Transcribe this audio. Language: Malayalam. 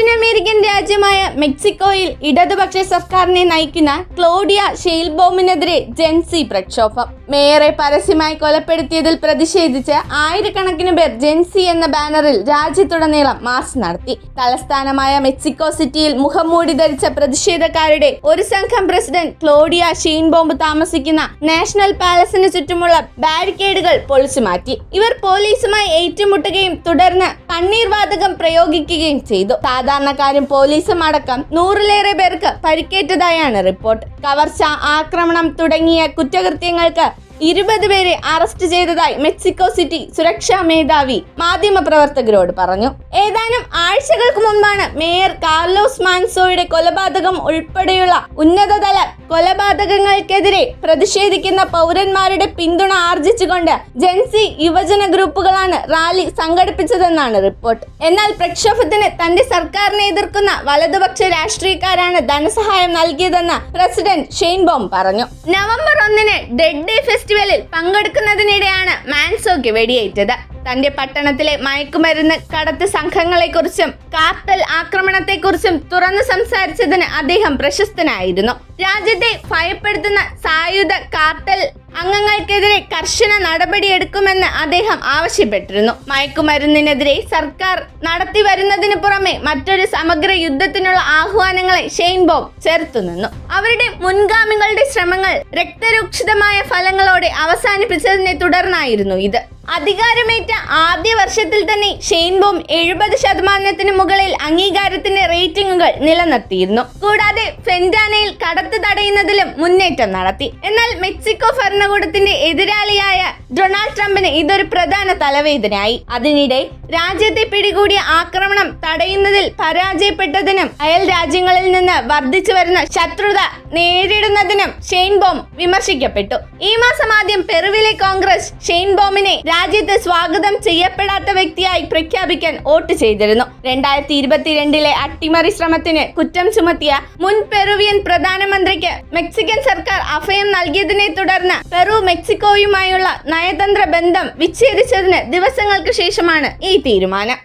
ലാറ്റിൻ അമേരിക്കൻ രാജ്യമായ മെക്സിക്കോയിൽ ഇടതുപക്ഷ സർക്കാരിനെ നയിക്കുന്ന ക്ലോഡിയ ഷെയിൽബോമിനെതിരെ ജെൻസി പ്രക്ഷോഭം. മേയറെ പരസ്യമായി കൊലപ്പെടുത്തിയതിൽ പ്രതിഷേധിച്ച് ആയിരക്കണക്കിന് പേർ ജെൻസി എന്ന ബാനറിൽ രാജ്യത്തുടനീളം മാർച്ച് നടത്തി. തലസ്ഥാനമായ മെക്സിക്കോ സിറ്റിയിൽ മുഖംമൂടി ധരിച്ച പ്രതിഷേധക്കാരുടെ ഒരു സംഘം പ്രസിഡന്റ് ക്ലോഡിയ ഷെയിൻബോംബ് താമസിക്കുന്ന നാഷണൽ പാലസിന് ചുറ്റുമുള്ള ബാരിക്കേഡുകൾ പൊളിച്ചു മാറ്റി. ഇവർ പോലീസുമായി ഏറ്റുമുട്ടുകയും തുടർന്ന് കണ്ണീർവാതകം പ്രയോഗിക്കുകയും ചെയ്തു. സാധാരണക്കാരും പോലീസും അടക്കം നൂറിലേറെ പേർക്ക് പരിക്കേറ്റതായാണ് റിപ്പോർട്ട്. കവർച്ച ആക്രമണം തുടങ്ങിയ കുറ്റകൃത്യങ്ങൾക്ക് ഇരുപത് പേരെ അറസ്റ്റ് ചെയ്തതായി മെക്സിക്കോ സിറ്റി സുരക്ഷാ മേധാവി മാധ്യമപ്രവർത്തകരോട് പറഞ്ഞു. ഏതാനും ആഴ്ചകൾക്ക് മുൻപാണ് മേയർ കാർലോസ് മാൻസോയുടെ കൊലപാതകം ഉൾപ്പെടെയുള്ള ഉന്നതതല കൊലപാതകങ്ങൾക്കെതിരെ പ്രതിഷേധിക്കുന്ന പൗരന്മാരുടെ പിന്തുണ ആർജിച്ചുകൊണ്ട് ജൻസി യുവജന ഗ്രൂപ്പുകളാണ് റാലി സംഘടിപ്പിച്ചതെന്നാണ് റിപ്പോർട്ട്. എന്നാൽ പ്രക്ഷോഭത്തിന് തന്റെ സർക്കാരിനെ എതിർക്കുന്ന വലതുപക്ഷ രാഷ്ട്രീയക്കാരാണ് ധനസഹായം നൽകിയതെന്ന് പ്രസിഡന്റ് ഷെയ്ൻബോം പറഞ്ഞു. നവംബർ ഒന്നിന് ഡെഡ് ഡേ ഫെസ്റ്റിവലിൽ പങ്കെടുക്കുന്നതിനിടെയാണ് മാൻസോയ്ക്ക് വെടിയേറ്റത്. തന്റെ പട്ടണത്തിലെ മയക്കുമരുന്ന് കടത്ത് സംഘങ്ങളെക്കുറിച്ചും കാർട്ടൽ ആക്രമണത്തെക്കുറിച്ചും തുറന്നു സംസാരിച്ചതിന് അദ്ദേഹം പ്രശസ്തനായിരുന്നു. രാജ്യത്തെ ഭയപ്പെടുത്തുന്ന സായുധ കാർട്ടൽ അംഗങ്ങൾക്കെതിരെ കർശന നടപടിയെടുക്കുമെന്ന് അദ്ദേഹം ആവശ്യപ്പെട്ടിരുന്നു. മയക്കുമരുന്നിനെതിരെ സർക്കാർ നടത്തി വരുന്നതിന് പുറമെ മറ്റൊരു സമഗ്ര യുദ്ധത്തിനുള്ള ആഹ്വാനങ്ങളെ ഷെയ്ൻബോം ചേർത്തുനിന്നു അവരുടെ മുൻഗാമികളുടെ ശ്രമങ്ങൾ രക്തരൂക്ഷിതമായ ഫലങ്ങളോടെ അവസാനിപ്പിച്ചതിനെ തുടർന്നായിരുന്നു ഇത്. അധികാരമേറ്റ ആദ്യ വർഷത്തിൽ തന്നെ ഷെയ്ൻബോം എഴുപത് ശതമാനത്തിന് മുകളിൽ അംഗീകാരത്തിന്റെ റേറ്റിംഗുകൾ നിലനിർത്തിയിരുന്നു. കൂടാതെ ഫെൻഡാനയിൽ കടത്ത് തടയുന്നതിലും മുന്നേറ്റം നടത്തി. എന്നാൽ മെക്സിക്കോ ഭരണകൂടത്തിന്റെ എതിരാളിയായ ഡൊണാൾഡ് ട്രംപിന് ഇതൊരു പ്രധാന തലവേദനയായി. അതിനിടെ രാജ്യത്തെ പിടികൂടിയ ആക്രമണം തടയുന്നതിൽ പരാജയപ്പെട്ടതിനും അയൽ രാജ്യങ്ങളിൽ നിന്ന് വർദ്ധിച്ചു വരുന്ന ശത്രുത നേരിടുന്നതിനും ഷെയ്ൻബോം വിമർശിക്കപ്പെട്ടു. ഈ മാസം ആദ്യം പെറുവിലെ കോൺഗ്രസ് ഷെയ്ൻബോമിനെ രാജ്യത്ത് സ്വാഗതം ചെയ്യപ്പെടാത്ത വ്യക്തിയായി പ്രഖ്യാപിക്കാൻ വോട്ട് ചെയ്തിരുന്നു. രണ്ടായിരത്തി ഇരുപത്തിരണ്ടിലെ അട്ടിമറി ശ്രമത്തിന് കുറ്റം ചുമത്തിയ മുൻ പെറുവിയൻ പ്രധാനമന്ത്രിക്ക് മെക്സിക്കൻ സർക്കാർ അഭയം നൽകിയതിനെ തുടർന്ന് പെറു മെക്സിക്കോയുമായുള്ള നയതന്ത്ര ബന്ധം വിച്ഛേദിച്ചതിന് ദിവസങ്ങൾക്ക് ശേഷമാണ് ഈ തീരുമാനം.